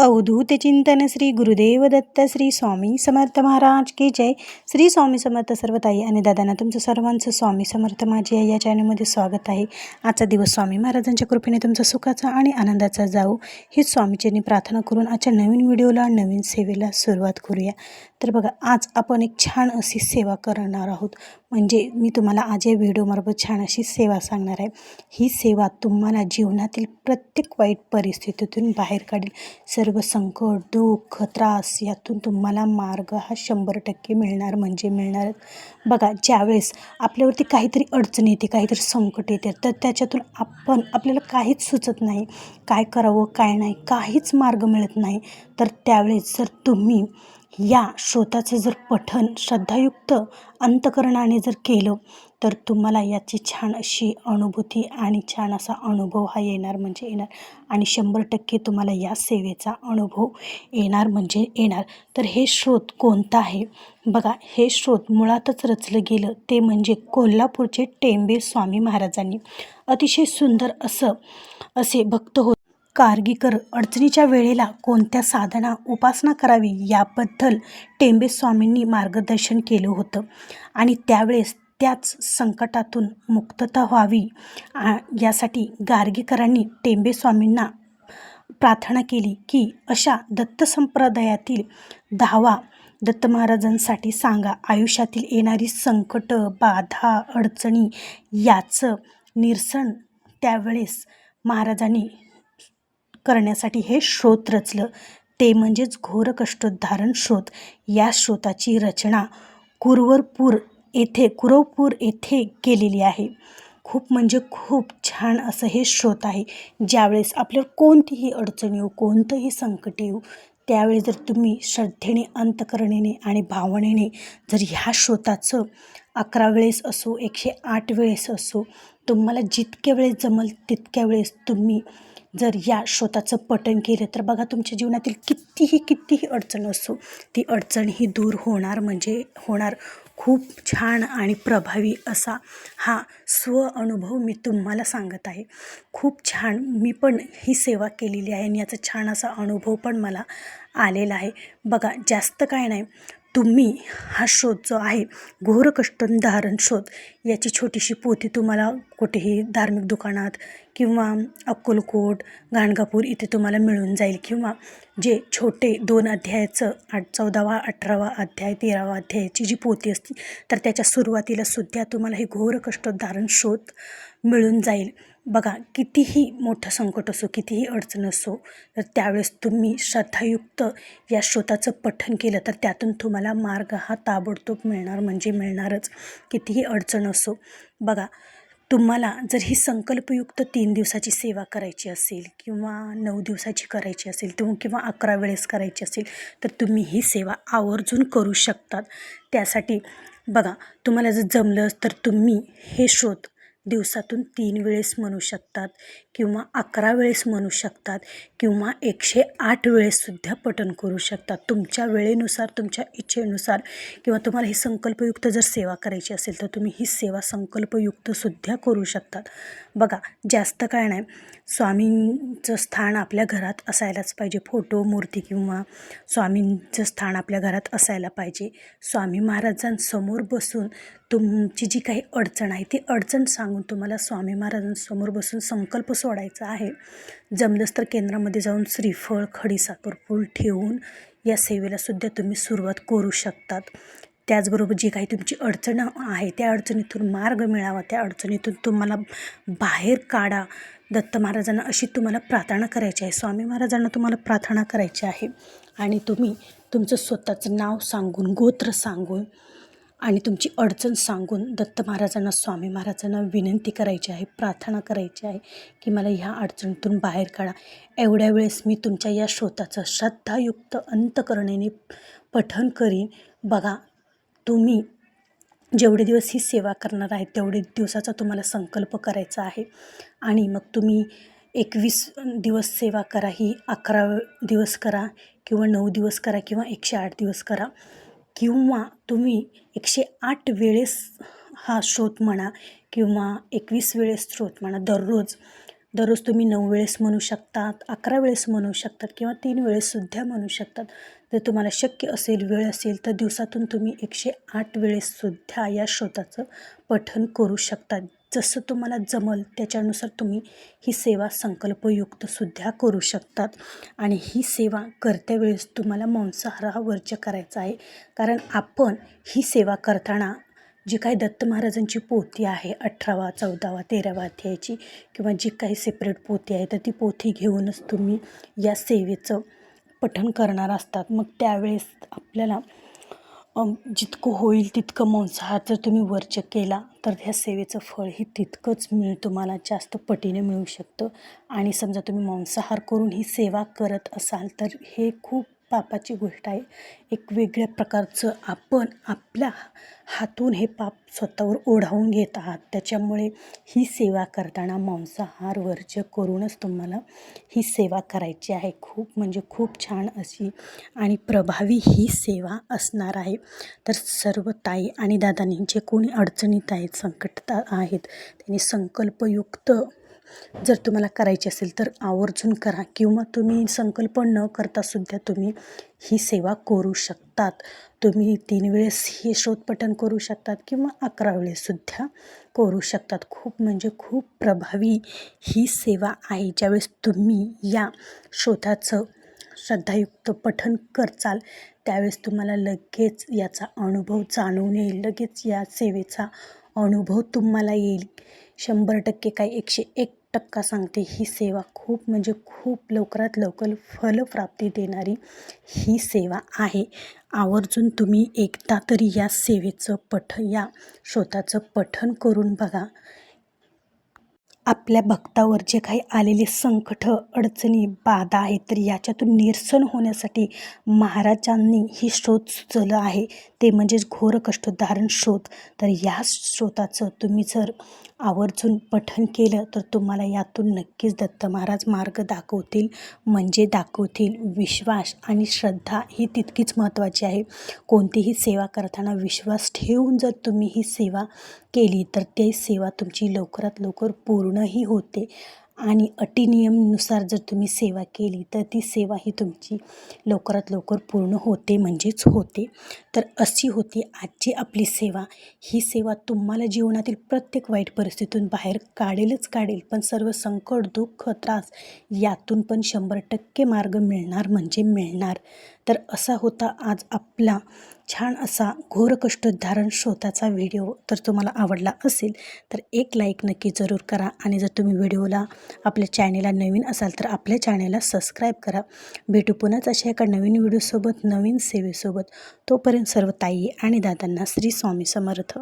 अवधूत चिंतन श्री गुरुदेव दत्त श्री स्वामी समर्थ महाराज की जय. श्री स्वामी समर्थ सर्वताई आणि दादांना तुमचं सर्वांचं स्वामी समर्थ माझी आई या चॅनलमध्ये स्वागत आहे. आजचा दिवस स्वामी महाराजांच्या कृपेने तुमचा सुखाचा आणि आनंदाचा जाऊ हीच स्वामीचरणी प्रार्थना करून आजच्या नवीन व्हिडिओला नवीन सेवेला सुरुवात करूया. तर बघा आज आपण एक छान अशी सेवा करणार आहोत. म्हणजे मी तुम्हाला आज या व्हिडिओमार्फत छान अशी सेवा सांगणार आहे. ही सेवा तुम्हाला जीवनातील प्रत्येक वाईट परिस्थितीतून बाहेर काढेल. सर्व संकट दुःख त्रास यातून तुम्हाला मार्ग हा शंभर टक्के मिळणार म्हणजे मिळणार. बघा ज्यावेळेस आपल्यावरती काहीतरी अडचण येते काहीतरी संकट येते तर त्याच्यातून आपण आपल्याला काहीच सुचत नाही काय करावं काय नाही काहीच मार्ग मिळत नाही. तर त्यावेळेस जर तुम्ही या श्रोताचं जर पठन श्रद्धायुक्त अंतकरणाने जर केलं तर तुम्हाला याची छान अशी अनुभूती आणि छान असा अनुभव हा येणार म्हणजे येणार. आणि शंभर टक्के तुम्हाला या सेवेचा अनुभव येणार म्हणजे येणार. तर हे स्रोत कोणतं आहे? बघा हे स्रोत मुळातच रचलं गेलं. ते म्हणजे कोल्हापूरचे टेंबे स्वामी महाराजांनी. अतिशय सुंदर असं असे भक्त हो कारगीकर अडचणीच्या वेळेला कोणत्या साधना उपासना करावी याबद्दल टेंबे स्वामींनी मार्गदर्शन केलं होतं. आणि त्यावेळेस त्याच संकटातून मुक्तता व्हावी यासाठी गार्गीकरांनी टेंबे स्वामींना प्रार्थना केली की अशा दत्त संप्रदायातील दहावा दत्त महाराजांसाठी सांगा आयुष्यातील येणारी संकट बाधा अडचणी याचं निरसन त्यावेळेस महाराजांनी करण्यासाठी हे श्रोत रचलं. ते म्हणजेच घोर कष्टोद्धारण श्रोत. या श्रोताची रचना कुरवरपूर येथे कुरवपूर येथे केलेली आहे. खूप म्हणजे खूप छान असं हे श्रोत आहे. ज्यावेळेस आपल्याला कोणतीही अडचण येऊ कोणतंही संकट येऊ त्यावेळी जर तुम्ही श्रद्धेने अंतकरणेने आणि भावनेने जर ह्या श्रोताचं अकरा वेळेस असो एकशे आठ वेळेस असो तुम्हाला जितक्या वेळेस जमल तितक्या वेळेस तुम्ही जर या श्रोताचं पठण केलं तर बघा तुमच्या जीवनातील कितीही कितीही अडचण असो ती अडचण ही दूर होणार म्हणजे होणार खूप छान आणि प्रभावी असा हा स्व अनुभव मी तुम्हाला सांगत आहे. खूप छान मी पण ही सेवा केलेली आहे आणि याचा छान असा अनुभव पण मला आलेला आहे. बघा जास्त काय नाही तुम्ही हा शोध जो आहे घोर कष्टधारण शोध याची छोटीशी पोथी तुम्हाला कुठेही धार्मिक दुकानात किंवा अक्कलकोट गाणगापूर इथे तुम्हाला मिळून जाईल. किंवा जे छोटे दोन अध्यायाचं आठ चौदावा अठरावा अध्याय तेरावा अध्यायाची जी पोथी असते तर त्याच्या सुरुवातीला सुद्धा तुम्हाला हे घोर कष्टधारण शोध मिळून जाईल. बघा कितीही मोठं संकट असो कितीही अडचण असो तर त्यावेळेस तुम्ही श्रद्धायुक्त या श्रोताचं पठन केलं तर त्यातून तुम्हाला मार्ग हा ताबडतोब मिळणार म्हणजे मिळणारच. कितीही अडचण असो बघा तुम्हाला जर ही संकल्पयुक्त तीन दिवसाची सेवा करायची असेल किंवा नऊ दिवसाची करायची असेल तुम किंवा अकरा वेळेस करायची असेल तर तुम्ही ही सेवा आवर्जून करू शकतात. त्यासाठी बघा तुम्हाला जर जमलं तर तुम्ही हे शोध दिवसातून तीन वेळेस म्हणू शकतात किंवा अकरा वेळेस म्हणू शकतात किंवा एकशे आठ वेळेससुद्धा पठण करू शकतात. तुमच्या वेळेनुसार तुमच्या इच्छेनुसार किंवा तुम्हाला ही संकल्पयुक्त जर सेवा करायची असेल तर तुम्ही ही सेवा संकल्पयुक्तसुद्धा करू शकतात. बघा जास्त काय नाही. स्वामींचं स्थान आपल्या घरात असायलाच पाहिजे. फोटो मूर्ती किंवा स्वामींचं स्थान आपल्या घरात असायला पाहिजे. स्वामी महाराजांसमोर बसून तुमची जी काही अडचण आहे ती अडचण सांग सांगून तुम्हाला स्वामी महाराजांसमोर बसून संकल्प सोडायचा आहे. जमलंच तर केंद्रामध्ये जाऊन श्रीफळ खडीसाखर फूल ठेवून या सेवेलासुद्धा तुम्ही सुरुवात करू शकतात. त्याचबरोबर जी काही तुमची अडचण आहे त्या अडचणीतून मार्ग मिळावा त्या अडचणीतून तुम्हाला बाहेर काढा. दत्त महाराजांना अशी तुम्हाला प्रार्थना करायची आहे. स्वामी महाराजांना तुम्हाला प्रार्थना करायची आहे. आणि तुम्ही तुमचं स्वतःचं नाव सांगून गोत्र सांगून आणि तुमची अडचण सांगून दत्त महाराजांना स्वामी महाराजांना विनंती करायची आहे प्रार्थना करायची आहे की मला ह्या अडचणीतून बाहेर काढा. एवढ्या वेळेस मी तुमच्या या श्रोताचं श्रद्धायुक्त अंतकरणेने पठण करीन. बघा तुम्ही जेवढे दिवस ही सेवा करणार आहे तेवढे दिवसाचा तुम्हाला संकल्प करायचा आहे. आणि मग तुम्ही एकवीस दिवस सेवा करा ही अकरा दिवस करा किंवा नऊ दिवस करा किंवा एकशे आठ दिवस करा. किंवा तुम्ही एकशे आठ वेळेस हा श्रोत म्हणा किंवा एकवीस वेळेस स्रोत म्हणा दररोज दररोज तुम्ही नऊ वेळेस म्हणू शकतात अकरा वेळेस म्हणू शकतात किंवा तीन वेळेससुद्धा म्हणू शकतात. जर तुम्हाला शक्य असेल वेळ असेल तर दिवसातून तुम्ही एकशे आठ वेळेससुद्धा या श्रोताचं पठन करू शकतात. जसं तुम्हाला जमल त्याच्यानुसार तुम्ही ही सेवा संकल्पयुक्तसुद्धा करू शकतात. आणि ही सेवा करत्या वेळेस तुम्हाला मांसाहार हा वर्ज्य करायचा आहे. कारण आपण ही सेवा करताना जी काही दत्त महाराजांची पोथी आहे अठरावा चौदावा तेरावा अध्यायाची किंवा जी काही सेपरेट पोथी आहे तर ती पोथी घेऊनच तुम्ही या सेवेचं पठण करणार असतात. मग त्यावेळेस आपल्याला जितकं होईल तितकं मांसाहार जर तुम्ही वर्ज केला तर ह्या सेवेचं फळ हे तितकंच मिळ तुम्हाला जास्त पटीने मिळू शकतं. आणि समजा तुम्ही मांसाहार करून ही सेवा करत असाल तर हे खूप पापाची गोष्ट आहे. एक वेगळ्या प्रकारचं आपण आपल्या हातून हे पाप स्वतःवर ओढावून घेत आहात. त्याच्यामुळे ही सेवा करताना मांसाहार वर्ज्य करूनच तुम्हाला ही सेवा करायची आहे. खूप म्हणजे खूप छान अशी आणि प्रभावी ही सेवा असणार आहे. तर सर्व ताई आणि दादांनी जे कोणी अडचणीत आहेत संकटात आहेत त्यांनी संकल्पयुक्त जर तुम्हाला करायची असेल तर आवर्जून करा किंवा तुम्ही संकल्प न करतासुद्धा तुम्ही ही सेवा करू शकतात. तुम्ही तीन वेळेस हे शोधपठण करू शकतात किंवा अकरा वेळेससुद्धा करू शकतात. खूप म्हणजे खूप प्रभावी ही सेवा आहे. ज्यावेळेस तुम्ही या शोधाचं श्रद्धायुक्त पठन करचाल त्यावेळेस तुम्हाला लगेच याचा अनुभव जाणून येईल. लगेच या सेवेचा अनुभव तुम्हाला येईल. शंभर टक्के काय एकशे एक टक्का सांगते ही सेवा खूप म्हणजे खूप लवकरात लवकर फलप्राप्ती देणारी ही सेवा आहे. आवर्जून तुम्ही एकदा तरी या सेवेचं पठ या श्रोताचं पठन करून बघा. आपल्या भक्तावर जे काही आलेले संकट अडचणी बाधा आहेत तर याच्यातून निरसन होण्यासाठी महाराजांनी ही शोध सुचवलं आहे. ते म्हणजेच घोर कष्टोद्धारण स्रोत. तर या श्रोताचं तुम्ही जर आवर्जून पठन केलं तर तुम्हाला यातून नक्कीच दत्त महाराज मार्ग दाखवतील. म्हणजे दाखवतील विश्वास आणि श्रद्धा ही तितकीच महत्त्वाची आहे. कोणतीही सेवा करताना विश्वास ठेवून जर तुम्ही ही सेवा केली तर ते सेवा तुमची लवकरात लवकर पूर्णही होते. आणि अटी नियमनुसार जर तुम्ही सेवा केली तर ती सेवा ही तुमची लवकरात लवकर पूर्ण होते म्हणजेच होते. तर अशी होती आजची आपली सेवा. ही सेवा तुम्हाला जीवनातील प्रत्येक वाईट परिस्थितीतून बाहेर काढेलच काढेल पण सर्व संकट दुःख त्रास यातून पण शंभर टक्के मार्ग मिळणार म्हणजे मिळणार. तर असा होता आज आपला छान असा घोरकष्टोद्धारण श्रोताचा व्हिडिओ. तर तुम्हाला आवडला असेल तर एक लाईक नक्की जरूर करा. आणि जर तुम्ही व्हिडिओला आपल्या चॅनेलला नवीन असाल तर आपल्या चॅनेलला सबस्क्राईब करा. भेटू पुन्हाच अशा एका नवीन व्हिडिओसोबत नवीन सेवेसोबत. तोपर्यंत सर्व ताई आणि दादांना श्री स्वामी समर्थ.